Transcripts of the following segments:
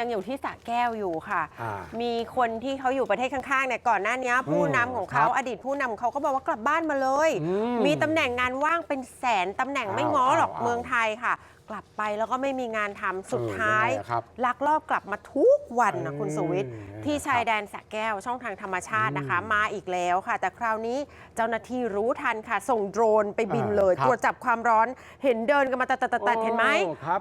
ยังอยู่ที่สระแก้วอยู่ค่ะ อ่า มีคนที่เขาอยู่ประเทศข้างๆเนี่ยก่อนหน้านี้ผู้นำของเขาครับอดีตผู้นำของเขาก็บอกว่ากลับบ้านมาเลย อืมมีตำแหน่งงานว่างเป็นแสนตำแหน่งไม่อ้าวง้อหรอกอ้าว เมืองไทยค่ะ กลับไปแล้วก็ไม่มีงานทำสุดเออท้ายยังไงอะครับลักลอบกลับมาทุกวันนะคุณเออสุวิทย์ครับที่ชายแดนสระแก้วช่องทางธรรมชาตินะคะ อืมมาอีกแล้วค่ะ แต่คราวนี้เจ้าหน้าที่รู้ทันค่ะ ส่งโดรนไปบินเลย อ่าครับตรวจจับความร้อนเห็นเดินกันมาตัดๆๆๆเห็นไหม โอ้ครับ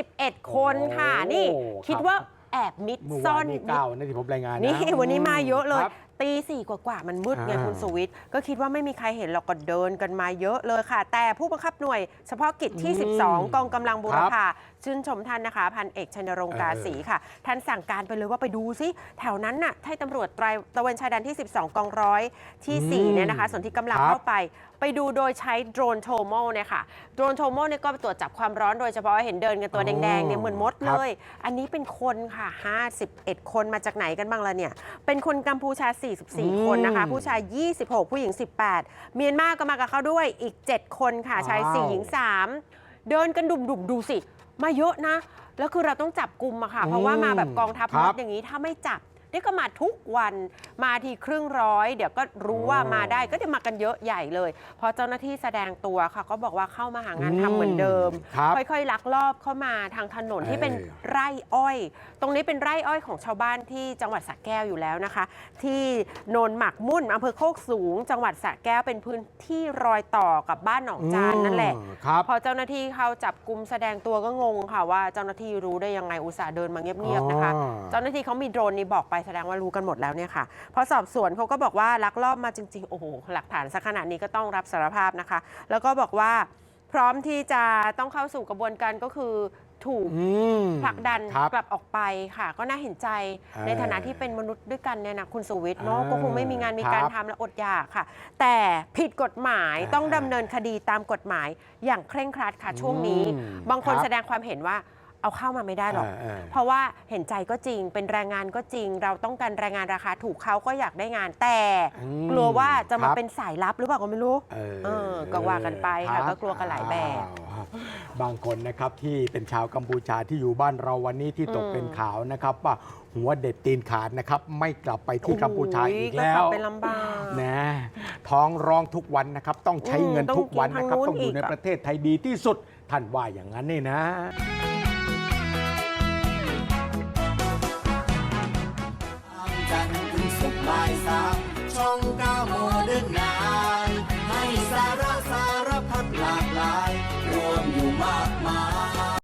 51 คนค่ะ โอ้นี่ครับคิดว่าแอบมิดเมื่อซ่วาอนนนี้เก้านะที่ผมรายงานนะนี่วันนี้มาเยอะเลย ครับ ตีสี่กว่าๆมันมืดไงอ่า คุณสุวิทย์ก็คิดว่าไม่มีใครเห็นเราก็เดินกันมาเยอะเลยค่ะ แต่ผู้บังคับหน่วย เฉพาะกิจที่ อืม12 กองกำลังบูรครับพาชื่นชมท่านนะคะ พันเอกชัยนรงค์เออ กาสีค่ะ ท่านสั่งการไปเลยว่าไปดูซิ แถวนั้นน่ะให้ตำรวจไตรตระเวนชายแดนที่ 12 กองร้อยที่อืม4เนี่ยนะคะส่วนที่กำลังครับ เข้าไป ไปดูโดยใช้โดรนโทโมเนี่ยค่ะโดรนโทโมเนี่ยก็ไปตรวจจับความร้อนโดยเฉพาะเห็นเดินกันตัวอ๋อแดงๆเนี่ยเหมือนมดคเลรับยอันนี้เป็นคนค่ะ 51 คนมาจากไหนกันบ้างล่ะเนี่ย เป็นคนกัมพูชา44 คนนะคะ ผู้ชาย 26 ผู้หญิง 18 เมียนมาก็มากับเขาด้วยอีก 7 คนค่ะชายว้าว4หญิง 3 เดินกันดุ่มๆดูสิ มาเยอะนะ แล้วคือเราต้องจับกลุ่มอะค่ะ เพราะว่ามาแบบกองทัพครัมบดอย่างนี้ถ้าไม่จับ นี่ก็มาทุกวันมาทีครึ่งร้อย เดี๋ยวก็รู้ว่าโอ้มาได้ก็จะมากันเยอะใหญ่เลย พอเจ้าหน้าที่แสดงตัวค่ะ ก็บอกว่าเข้ามาหางานทำเหมือนเดิม ครับค่อยๆลักลอบเข้ามาทางถนนที่เป็นเออไร่อ้อย ตรงนี้เป็นไร่อ้อยของชาวบ้านที่จังหวัดสระแก้วอยู่แล้วนะคะ ที่โนนหมักมุ่นอำเภอโคกสูง จังหวัดสระแก้วเป็นพื้นที่รอยต่อกับบ้านหนองจานนั่นแหละอืมครับ พอเจ้าหน้าที่เข้าจับกลุ่มแสดงตัวก็งงค่ะว่าเจ้าหน้าที่รู้ได้ยังไงอุตส่าห์เดินมาเงียบๆนะคะ อ๋อ เจ้าหน้าที่เขามีโดรนนี่บอกไปแสดงว่ารู้กันหมดแล้วเนี่ยค่ะพอสอบสวนเขาก็บอกว่าลักลอบมาจริง ๆ โอ้โหหลักฐานสักขนาดนี้ก็ต้องรับสารภาพนะคะ แล้วก็บอกว่า พร้อมที่จะต้องเข้าสู่กระบวนการก็คือถูกอืมผลักดันครับ กลับออกไปค่ะ ก็น่าเห็นใจเออในฐานะที่เป็นมนุษย์ด้วยกันเนี่ยนะคุณสุวิทย์เนาะเออก็คงไม่มีงานมีการครับทำและอดอยากค่ะ แต่ผิดกฎหมายเออต้องดำเนินคดีตามกฎหมายอย่างเคร่งครัดค่ะช่วงนี้ อืมบางคนครับ แสดงความเห็นว่า เอาเข้ามาไม่ได้หรอกเออเพราะว่าเห็นใจก็จริง เป็นแรงงานก็จริง เราต้องการแรงงานราคาถูกเขาก็อยากได้งานแต่ อืมกลัวว่าจะมาครับ เป็นสายลับหรือเปล่าก็ไม่รู้เออเออก็ว่ากันไปค่ะรับก็กลัวกันหลายแบบ อ้าวบางคนนะครับที่เป็นชาวกัมพูชาที่อยู่บ้านเราวันนี้ที่ตกอืม เป็นข่าวนะครับว่าหัวเด็ดตีนขาดนะครับ ไม่กลับไปที่กัมพูชาอีกโยแล้ก็กวบไปลำบาก นะท้องร้องทุกวันนะครับ ต้องใช้เงินอืมต้องทุกวันกินทางนะครับนู้นต้องอยู่อีกในอะ ประเทศไทยดีที่สุด ท่านว่าอย่างนั้นนี่นะ